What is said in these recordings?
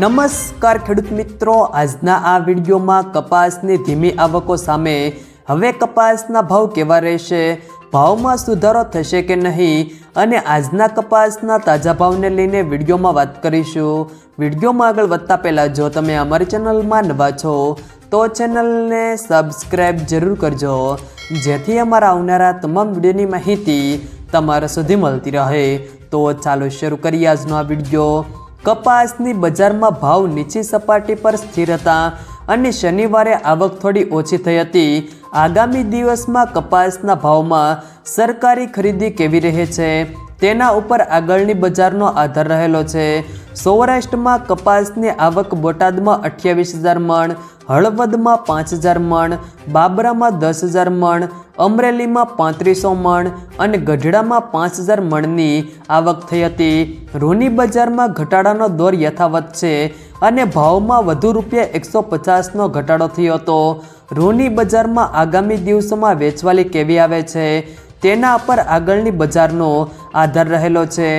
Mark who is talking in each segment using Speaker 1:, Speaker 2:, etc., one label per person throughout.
Speaker 1: નમસ્કાર ખેડૂત મિત્રો. આજના આ વિડીયોમાં કપાસની ધીમી આવકો સામે હવે કપાસના ભાવ કેવા રહેશે, ભાવમાં સુધારો થશે કે નહીં, અને આજના કપાસના તાજા ભાવને લઈને વિડીયોમાં વાત કરીશું. વિડીયોમાં આગળ વધતા પહેલાં જો તમે અમારી ચેનલમાં નવા છો, તો ચેનલને સબસ્ક્રાઈબ જરૂર કરજો, જેથી અમારા આવનારા તમામ વિડીયોની માહિતી તમારા સુધી મળતી રહે. તો ચાલો શરૂ કરીએ આજનો આ વીડિયો. કપાસની બજારમાં ભાવ નીચી સપાટી પર સ્થિર હતા અને શનિવારે આવક થોડી ઓછી થઈ હતી. આગામી દિવસમાં કપાસના ભાવમાં સરકારી ખરીદી કેવી રહે છે? તેના ઉપર આગળની બજારનો આધાર રહેલો છે. સૌરાષ્ટ્રમાં કપાસની આવક બોટાદમાં અઠ્યાવીસ હજાર મણ, હળવદમાં પાંચ હજાર મણ, બાબરામાં દસ હજાર મણ, અમરેલીમાં પાંત્રીસો મણ અને ગઢડામાં પાંચ હજાર મણની આવક થઈ હતી. રૂની બજારમાં ઘટાડાનો દોર યથાવત છે અને ભાવમાં વધુ રૂપિયા એકસો પચાસનો ઘટાડો થયો હતો. રૂની બજારમાં આગામી દિવસોમાં વેચવાલી કેવી આવે છે તેના પર આગળની બજારનો આધાર રહેલો છે.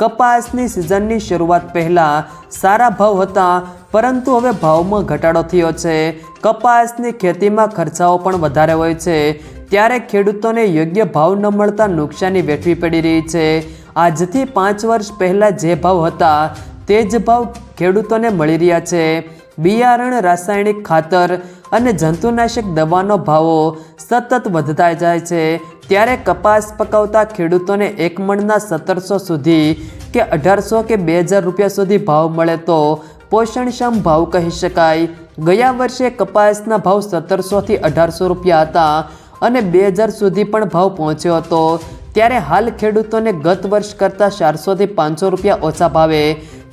Speaker 1: કપાસની સિઝનની શરૂઆત પહેલાં સારા ભાવ હતા, પરંતુ હવે ભાવમાં ઘટાડો થયો છે. કપાસની ખેતીમાં ખર્ચાઓ પણ વધારે હોય છે. ત્યારે ખેડૂતોને યોગ્ય ભાવ ન મળતા નુકસાની વેઠવી પડી રહી છે. આજથી પાંચ વર્ષ પહેલાં જે ભાવ હતા, તે જ ભાવ ખેડૂતોને મળી રહ્યા છે. બિયારણ, રાસાયણિક ખાતર અને જંતુનાશક દવાનો ભાવો સતત વધતા જાય છે. ત્યારે કપાસ પકાવતા ખેડૂતોને એક મણના સત્તરસો સુધી કે અઢારસો કે બે હજાર રૂપિયા સુધી ભાવ મળે તો પોષણક્ષમ ભાવ કહી શકાય. ગયા વર્ષે કપાસના ભાવ સત્તરસોથી અઢારસો રૂપિયા હતા અને બે હજાર સુધી પણ ભાવ પહોંચ્યો હતો. ત્યારે હાલ ખેડૂતોને ગત વર્ષ કરતાં ચારસોથી પાંચસો રૂપિયા ઓછા ભાવે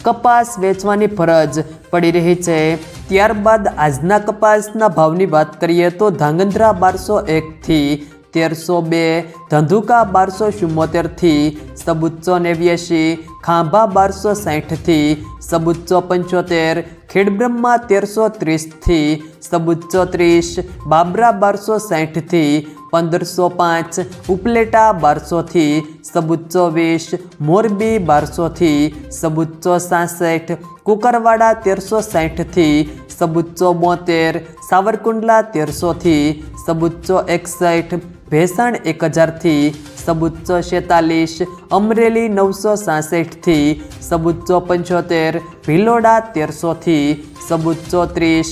Speaker 1: કપાસ વેચવાની ફરજ પડી રહી છે. ત્યારબાદ આજના કપાસના ભાવની વાત કરીએ તો ધાંગધ્રા બારસો એકથી તેરસો બે, ધંધુકા બારસો ચુમ્મોતેરથી સબુચ્ચો નેવ્યાશી, ખાંભા બારસો સાહીઠથી સબુચ્ચો પંચોતેર, ખેડબ્રહ્મા તેરસો ત્રીસથી સબુચ્ચો ત્રીસ, બાબરા બારસો સાહીઠથી પંદરસો પાંચ, ઉપલેટા બારસોથી સબુચ્ચો વીસ, મોરબી બારસોથી સબુચ્ચો સાસઠ, કુકરવાડા તેરસો સાહીઠથી સબુચ્ચો બોતેર, સાવરકુંડલા તેરસોથી સબુચ્ચો એકસઠ ભેસાણ એક હજારથી સબુચ્ચો છેતાલીસ, અમરેલી નવસો સાસઠથી સબુચ્ચો પંચોતેર, ભિલોડા તેરસોથી સબુચ્ચો ત્રીસ,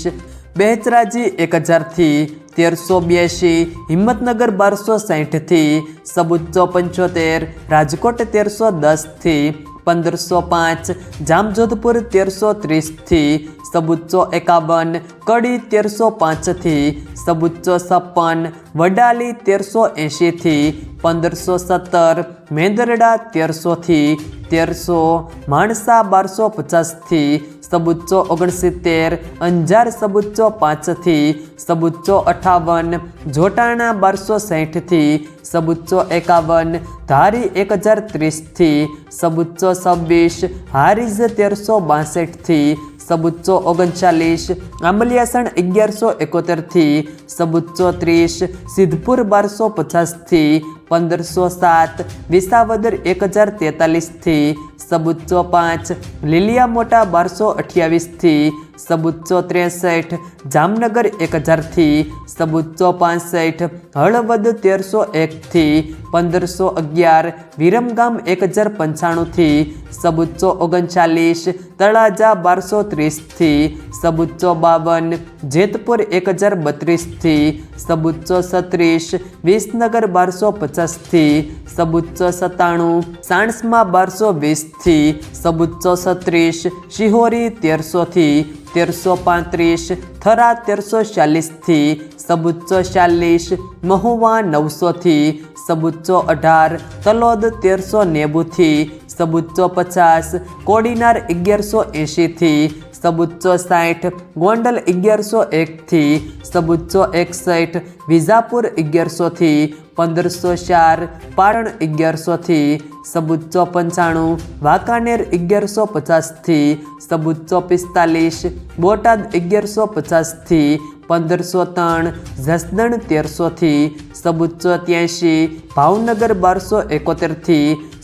Speaker 1: બેચરાજી એક હજારથી તેરસો બ્યાસી હિંમતનગર બારસો સાહીઠથી સબુચ્ચો પંચોતેર, રાજકોટ તેરસો દસથી પંદરસો પાંચ, જામજોધપુર તેરસો ત્રીસથી સબુચ્ચો એકાવન, કડી તેરસો પાંચથી સબુચ્ચો છપ્પન વડાલી તેરસો એંશીથી પંદરસો સત્તર, મેંદરડા તેરસોથી તેરસો, માણસા બારસો પચાસથી સબુચ્ચો ઓગણસિત્તેર, અંજાર સબુચ્ચો પાંચથી સબુચ્ચો અઠાવન, જોટાણા બારસો સાહીઠથી સબુચ્ચો એકાવન, ધારી એક હજાર ત્રીસથી સબુચ્ચો છવ્વીસ હારીઝ તેરસો બાસઠથી સબુચ્ચો ઓગણચાલીસ આંબલિયાસણ અગિયારસો એકોતેરથી સબુચ્ચો ત્રીસ સિદ્ધપુર બારસો પચાસથી પંદરસો સાત, વિસાવદર એક હજાર તેતાલીસથી સબુચ્ચો પાંચ, લીલિયા મોટા બારસો અઠ્યાવીસથી સબુચ્ચો ત્રેસઠ, જામનગર એક હજારથી સબુચ્ચો પાંસઠ, હળવદ તેરસો એકથી, પંદરસો અગિયાર, વિરમગામ એક હજાર પંચાણુંથી સબુચ્ચો ઓગણચાલીસ, તળાજા બારસો ત્રીસથી સબુચ્ચો બાવન, જેતપુર એક હજાર બત્રીસથી સબુચ્ચો સત્રીસ વિસનગર બારસો પચાસથી સબુચ્ચો સત્તાણું સાણસમાં બારસો વીસથી સબુચ્ચો સત્રીસ શિહોરી તેરસોથી તેરસો પાંત્રીસ, થરા તેરસો ચાલીસથી સબુચ્ચો ચાલીસ, મહુવા નવસોથી સબુચ્ચો અઢાર, તલોદ તેરસો નેવુંથી સબુચ્ચો પચાસ, કોડીનાર અગિયારસો એંશીથી સબુચ્ચો સાઠ, ગોંડલ અગિયારસો એકથી સબુચ્ચો એકસઠ, વિજાપુર અગિયારસોથી પંદરસો ચાર, પાટણ અગિયારસોથી સબુચ્ચો પંચાણું, વાંકાનેર અગિયારસો પચાસથી સબુચ્ચો પિસ્તાલીસ, બોટાદ અગિયારસો પચાસથી પંદરસો ત્રણ, જસદણ તેરસોથી સબુચ્ચો ત્યાંશી, ભાવનગર બારસો એકોતેરથી